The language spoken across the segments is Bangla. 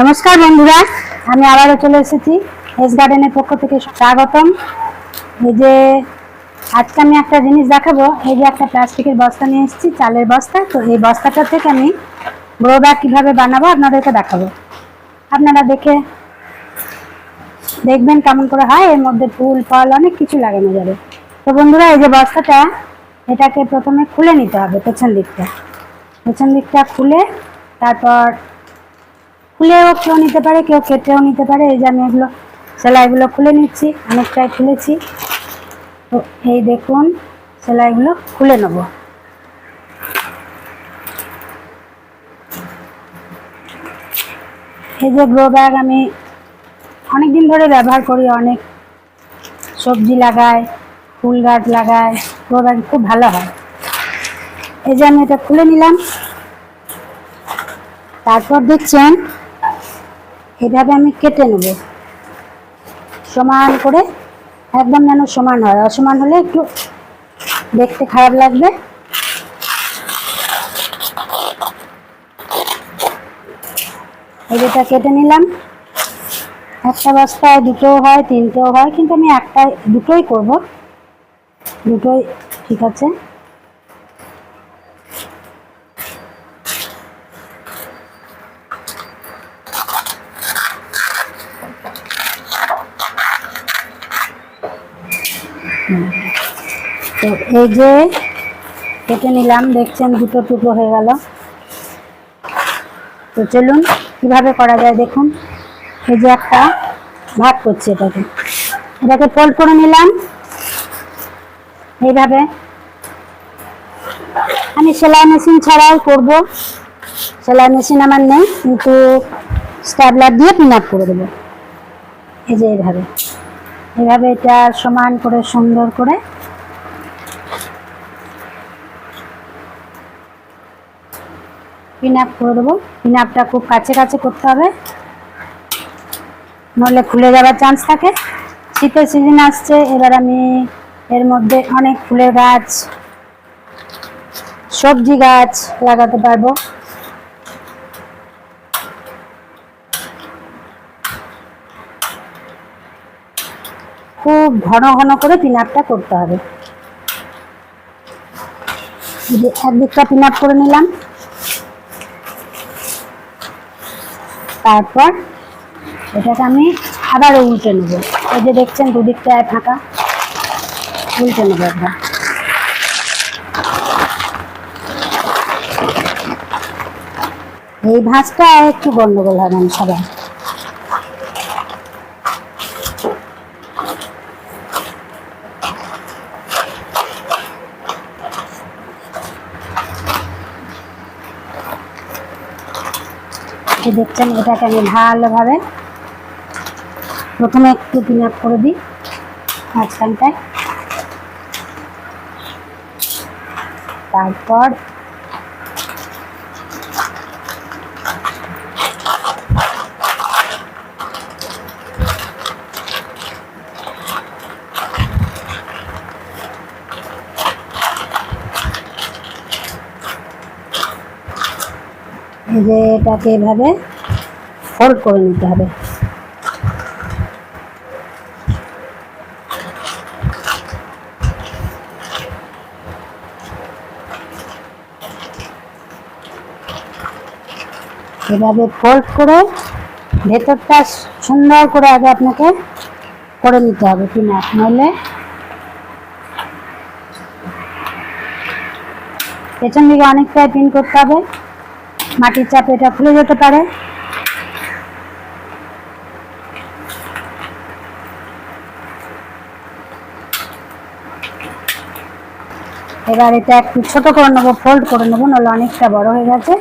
নমস্কার বন্ধুরা, আমি আবারও চলে এসেছি এস গার্ডেনের পক্ষ থেকে স্বাগতম। এই যে আজকে আমি একটা জিনিস দেখাবো, এই যে একটা প্লাস্টিকের বস্তা নিয়ে এসেছি, চালের বস্তা। তো এই বস্তাটা থেকে আমি ব্যাগ কীভাবে বানাবো আপনাদেরকে দেখাবো। আপনারা দেখে দেখবেন কেমন করে হয়, এর মধ্যে ফুল, ফল, অনেক কিছু লাগানো যাবে। তো বন্ধুরা, এই যে বস্তাটা, এটাকে প্রথমে খুলে নিতে হবে, পেছন দিকটা। পেছন দিকটা খুলে তারপর খুলেও কেউ নিতে পারে, কেউ কেটেও নিতে পারে। এই যে আমি এগুলো সেলাইগুলো খুলে নিচ্ছি, অনেকটাই খুলেছি। তো এই দেখুন, সেলাইগুলো খুলে নেব। এই যে গ্রো ব্যাগ আমি অনেক দিন ধরে ব্যবহার করি, অনেক সবজি লাগাই, ফুল গাছ লাগাই গ্রো ব্যাগ খুব ভালো হয়। এই যে আমি এটা খুলে নিলাম। তারপর দেখছেন এভাবে আমি কেটে নেব। সমান করে, একদম যেন সমান হয়। অসমান হলে একটু দেখতে খারাপ লাগবে। এই যেটা কেটে নিলাম। একটা বস্তায় দুটোও হয়, তিনটেও হয়, কিন্তু আমি একটা দুটোই করব। দুটোই ঠিক আছে। তো এই যে কেটে নিলাম, দেখছেন দুটো টুকরো হয়ে গেল। তো চলুন, কীভাবে করা যায় দেখুন। এই যে একটা ভাগ করছি এটাকে। এটাকে ফোল্ড করে নিলাম। এইভাবে। আমি সেলাই মেশিন ছাড়াও করব। সেলাই মেশিন আমার নেই, কিন্তু স্ট্যাবলার দিয়ে পিন আপ করে দেবো। এই যে এইভাবে। এভাবে এটা সমান করে, সুন্দর করে। পিন আপ করে দেবো। পিন আপটা খুব কাছে কাছে করতে হবে। নইলে খুলে যাওয়ার চান্স থাকে। শীতের সিজন আসছে, এবার আমি এর মধ্যে অনেক ফুলের গাছ, সবজি গাছ লাগাতে পারব। খুব ঘন ঘন করে পিন আপটা করতে হবে। একদিকটা পিন আপ করে নিলাম। তারপর এটাকে আমি আবার উল্টে নেব। এই যে দেখছেন দুদিকটায় ফাঁকা। উল্টে নেব একবার। এই ভাঁজটা একটু গন্ডগোল হবে সবাই দেখছেন এটাকে আমি ভালোভাবে প্রথমে একটু পিন আপ করে দিই মাঝখানটায়। তারপর যে এটাকে এভাবে ফোল্ড করে নিতে হবে। এভাবে ফোল্ড করে ভেতরটা সুন্দর করে আগে আপনাকে করে নিতে হবে পিনা নইলে পেছন দিকে অনেকটাই পিন করতে হবে। মাটির চাপে এটা খুলে যেতে পারে। এবার এটা একটু ছোট করে নেব ফোল্ড করে নেব, নাহলে অনেকটা বড় হয়ে গেছে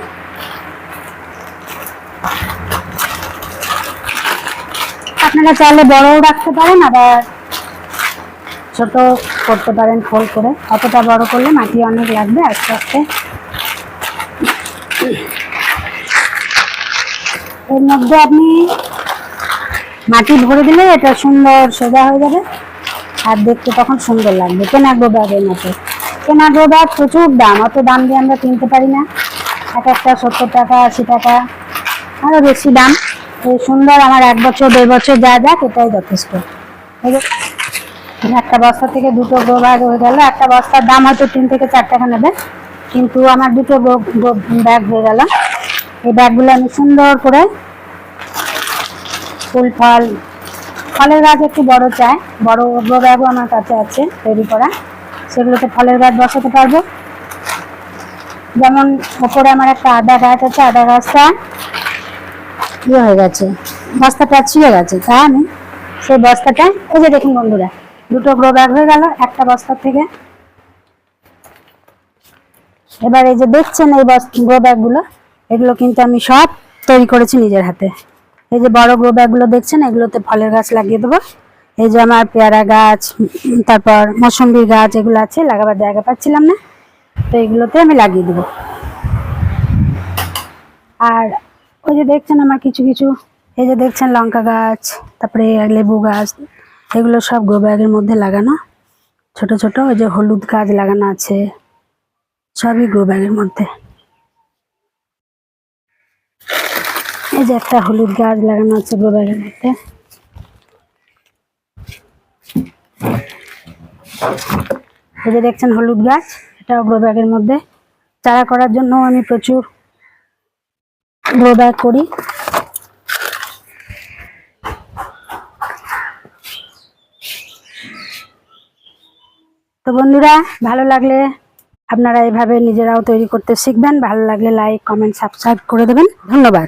আপনারা চাইলে বড়ও রাখতে পারেন, আবার ছোট করতে পারেন ফোল্ড করে। অতটা বড় করলে মাটি অনেক লাগবে আস্তে আস্তে। এর মধ্যে আপনি মাটি ভরে দিলে এটা সুন্দর সোজা হয়ে যাবে। আর দেখতে তখন সুন্দর লাগবে। কেনা গ্রো ব্যাগের মতো। কেনা গ্রো ব্যাগ প্রচুর দাম। অত দাম দিয়ে আমরা কিনতে পারি না। এক একটা সত্তর টাকা, আশি টাকা। আরও বেশি দাম। এই সুন্দর আমার এক বছর, দেড় বছর যা যাক, এটাই যথেষ্ট। একটা বস্তা থেকে দুটো ব্যাগ হয়ে গেল। একটা বস্তার দাম হয়তো তিন থেকে চার টাকা নেবে কিন্তু আমার দুটো ব্যাগ হয়ে গেল। এই ব্যাগগুলো আমি সুন্দর করে ফুল ফল, ফলের গাছ একটু বড় চাই, বড় ব্যাগও আমার কাছে আছে তৈরি করা। সেগুলোতে ফলের গাছ বসাতে পারব। যেমন ওপরে আমার একটা আদা গাছ আছে, আদা গাছটা ইয়ে হয়ে গেছে, বস্তাটা ছিঁড়ে গেছে, তাই আমি সেই বস্তাটা, এই যে দেখুন বন্ধুরা, দুটো গ্রো ব্যাগ হয়ে গেল, একটা বস্তার থেকে এবার এই যে দেখছেন এই গ্রো ব্যাগগুলো এগুলো কিন্তু আমি সব তৈরি করেছি নিজের হাতে। এই যে বড় গ্রো ব্যাগগুলো দেখছেন, এগুলোতে ফলের গাছ লাগিয়ে দেবো। এই যে আমার পেয়ারা গাছ, তারপর মৌসম্বি গাছ এগুলো আছে, লাগাবার জায়গা পাচ্ছিলাম না, তো এগুলোতে আমি লাগিয়ে দেবো। আর ওই যে দেখছেন আমার কিছু কিছু, এই যে দেখছেন লঙ্কা গাছ, তারপরে লেবু গাছ, এগুলো সব গ্রো ব্যাগের মধ্যে লাগানো। ছোট ছোট ওই যে হলুদ গাছ লাগানো আছে। সবই গ্রো ব্যাগের মধ্যে। এই যে একটা হলুদ গাছ লাগানো আছে গ্রো ব্যাগের মধ্যে। এই যে দেখছেন হলুদ গাছ এটা গ্রো ব্যাগের মধ্যে। চারা করার জন্য আমি প্রচুর গ্রো ব্যাগ করি। তো বন্ধুরা, ভালো লাগলে আপনারা এভাবে নিজেরাও তৈরি করতে শিখবেন। ভালো লাগলে লাইক কমেন্ট সাবস্ক্রাইব করে দেবেন। ধন্যবাদ।